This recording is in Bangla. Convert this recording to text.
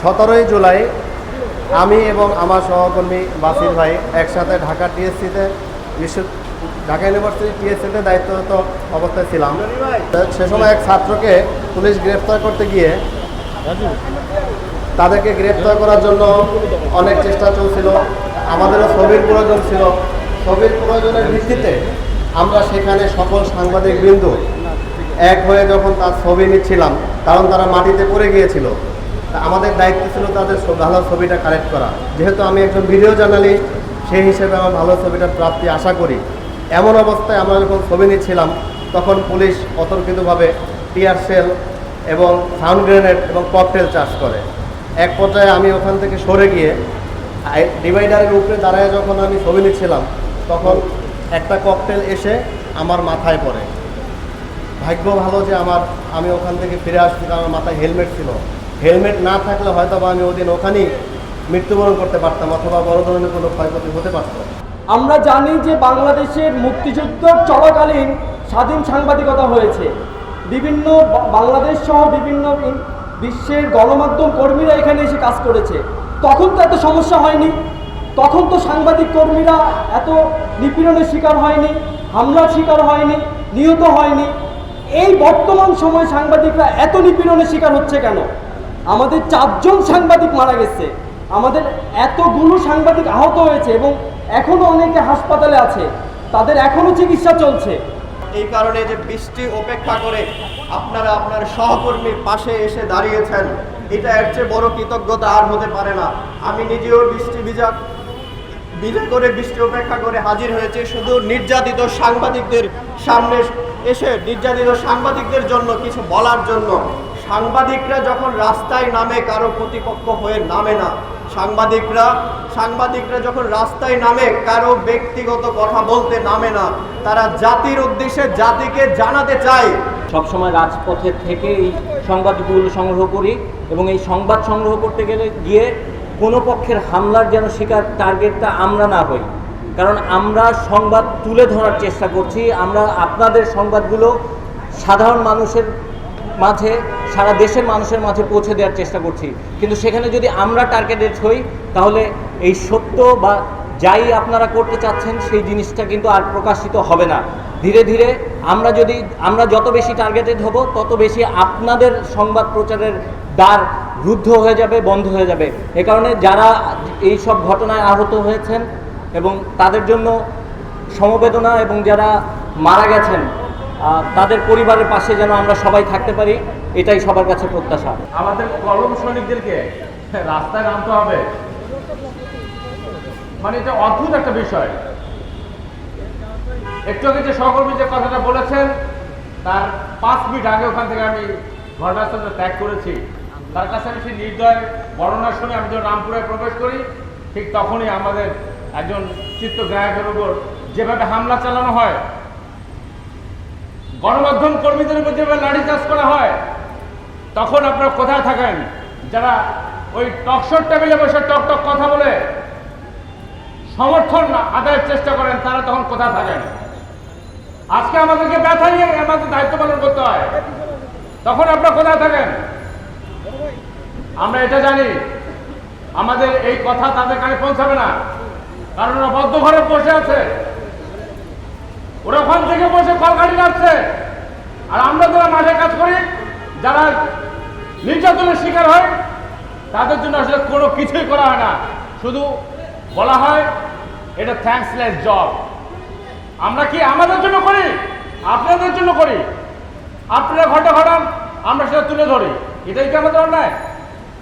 সতেরোই জুলাই আমি এবং আমার সহকর্মী বাসির ভাই একসাথে ঢাকা টিএসসিতে বিশ্ব ঢাকা ইউনিভার্সিটি টিএসসিতে দায়িত্বরত অবস্থায় ছিলাম। সে সময় এক ছাত্রকে পুলিশ গ্রেফতার করতে গিয়ে তাদেরকে গ্রেফতার করার জন্য অনেক চেষ্টা চলছিল। আমাদেরও ছবির প্রয়োজন ছিল। ছবির প্রয়োজনের ভিত্তিতে আমরা সেখানে সকল সাংবাদিক বিন্দু এক হয়ে যখন তার ছবি নিচ্ছিলাম, কারণ তারা মাটিতে পড়ে গিয়েছিল। আমাদের দায়িত্ব ছিল তাদের ভালো ছবিটা কালেক্ট করা। যেহেতু আমি একজন ভিডিও জার্নালিস্ট সেই হিসেবে আমার ভালো ছবিটার প্রাপ্তি আশা করি। এমন অবস্থায় আমরা যখন ছবি নিচ্ছিলাম, তখন পুলিশ অতর্কিতভাবে টিয়ার সেল এবং সাউন্ড গ্রেনেড এবং ককটেল চার্জ করে। এক পর্যায়ে আমি ওখান থেকে সরে গিয়ে ডিভাইডারের উপরে দাঁড়ায় যখন আমি ছবি নিচ্ছিলাম, তখন একটা ককটেল এসে আমার মাথায় পড়ে। ভাগ্য ভালো যে আমার, আমি ওখান থেকে ফিরে আসছি আমার মাথায় হেলমেট ছিল। হেলমেট না থাকলে হয়তো বা আমি ওদিন ওখানেই মৃত্যুবরণ করতে পারতাম অথবা বড় ধরনের কোনো ক্ষয়ক্ষতি হতে পারতো। আমরা জানি যে বাংলাদেশের মুক্তিযুদ্ধ চলাকালীন স্বাধীন সাংবাদিকতা হয়েছে। বিভিন্ন বাংলাদেশ সহ বিভিন্ন বিশ্বের গণমাধ্যম কর্মীরা এখানে এসে কাজ করেছে। তখন তো এত সমস্যা হয়নি। তখন তো সাংবাদিক কর্মীরা এত নিপীড়নের শিকার হয়নি, হামলার শিকার হয়নি, নিহত হয়নি। এই বর্তমান সময় সাংবাদিকরা এত নিপীড়নের শিকার হচ্ছে কেন? আমাদের চারজন সাংবাদিক মারা গেছে। আমাদের এতগুলো সাংবাদিক আহত হয়েছে এবং এখনও অনেকে হাসপাতালে আছে। তাদের এখনও চিকিৎসা চলছে। এই কারণে যে বৃষ্টি উপেক্ষা করে আপনারা আপনার সহকর্মীর পাশে এসে দাঁড়িয়েছেন, এটা এর চেয়ে বড় কৃতজ্ঞতা আর হতে পারে না। আমি নিজেও বৃষ্টি ভিজা বিজয় করে বৃষ্টি উপেক্ষা করে হাজির হয়েছে। শুধু নির্যাতিত সাংবাদিকদের সামনে এসে নির্যাতিত সাংবাদিকদের জন্য কিছু বলার জন্য সাংবাদিকরা যখন রাস্তায় নামে, কারও প্রতিপক্ষ হয়ে নামে না। সাংবাদিকরা সাংবাদিকরা যখন রাস্তায় নামে, কারও ব্যক্তিগত কথা বলতে নামে না। তারা জাতির উদ্দেশ্যে জাতিকে জানাতে চায়। সবসময় রাজপথে থেকে এই সংবাদগুলো সংগ্রহ করি এবং এই সংবাদ সংগ্রহ করতে গেলে গিয়ে কোনো পক্ষের হামলার যেন শিকার টার্গেটটা আমরা না হই। কারণ আমরা সংবাদ তুলে ধরার চেষ্টা করছি, আমরা আপনাদের সংবাদগুলো সাধারণ মানুষের মাঝে, সারা দেশের মানুষের মাঝে পৌঁছে দেওয়ার চেষ্টা করছি। কিন্তু সেখানে যদি আমরা টার্গেটেড হই, তাহলে এই সত্য বা যাই আপনারা করতে চাচ্ছেন, সেই জিনিসটা কিন্তু আর প্রকাশিত হবে না। ধীরে ধীরে আমরা যদি, আমরা যত বেশি টার্গেটেড হব, তত বেশি আপনাদের সংবাদ প্রচারের দ্বার রুদ্ধ হয়ে যাবে, বন্ধ হয়ে যাবে। এ কারণে যারা এই সব ঘটনায় আহত হয়েছেন এবং তাদের জন্য সমবেদনা এবং যারা মারা গেছেন তাদের পরিবারের পাশে যেন আমরা সবাই থাকতে পারি, এটাই সবার কাছে প্রত্যাশা। আমাদের কলম সৈনিকদেরকে রাস্তায় নামতে হবে। মানে এটা অদ্ভুত একটা বিষয়। একটু আগে যে সহকর্মী যে কথাটা বলেছেন, তার পাঁচ মিনিট আগে ওখান থেকে আমি ঘটনাস্থলে ত্যাগ করেছি। তার কাছে আমি সেই নির্দয় বর্ণনা শুনে আমি যখন রামপুরে প্রবেশ করি, ঠিক তখনই আমাদের একজন চিত্রগ্রাহকের উপর যেভাবে হামলা চালানো হয় গণমাধ্যম কর্মীদের উপর যেভাবে লাঠিচার্জ করা হয়, তখন আপনারা কোথায় থাকেন? যারা ওই টকশোর টেবিলে বসে টক টক কথা বলে, সমর্থন আদায়ের চেষ্টা করেন, তারা তখন কোথায় থাকেন? আজকে আমাদেরকে ব্যথা নিয়ে আমাদের দায়িত্ব পালন করতে হয়। তখন আপনারা কোথায় থাকেন? আমরা এটা জানি, আমাদের এই কথা তাদের কানে পৌঁছাবে না, কারণ ওরা বদ্ধ ঘরে বসে আছে। ওরা ওখান বসে কলকাঠি লাগছে আর আমরা যারা মাঠে কাজ করি, যারা নির্যাতনের শিকার হয়, তাদের জন্য আসলে কোনো কিছুই করা হয় না। শুধু বলা হয়, এটা থ্যাঙ্কসলেস জব আমরা কি আমাদের জন্য করি? আপনাদের জন্য করি। আপনারা ঘটে ঘটান, আমরা সেটা তুলে ধরি। এটাই কি আমাদের অন্যায়?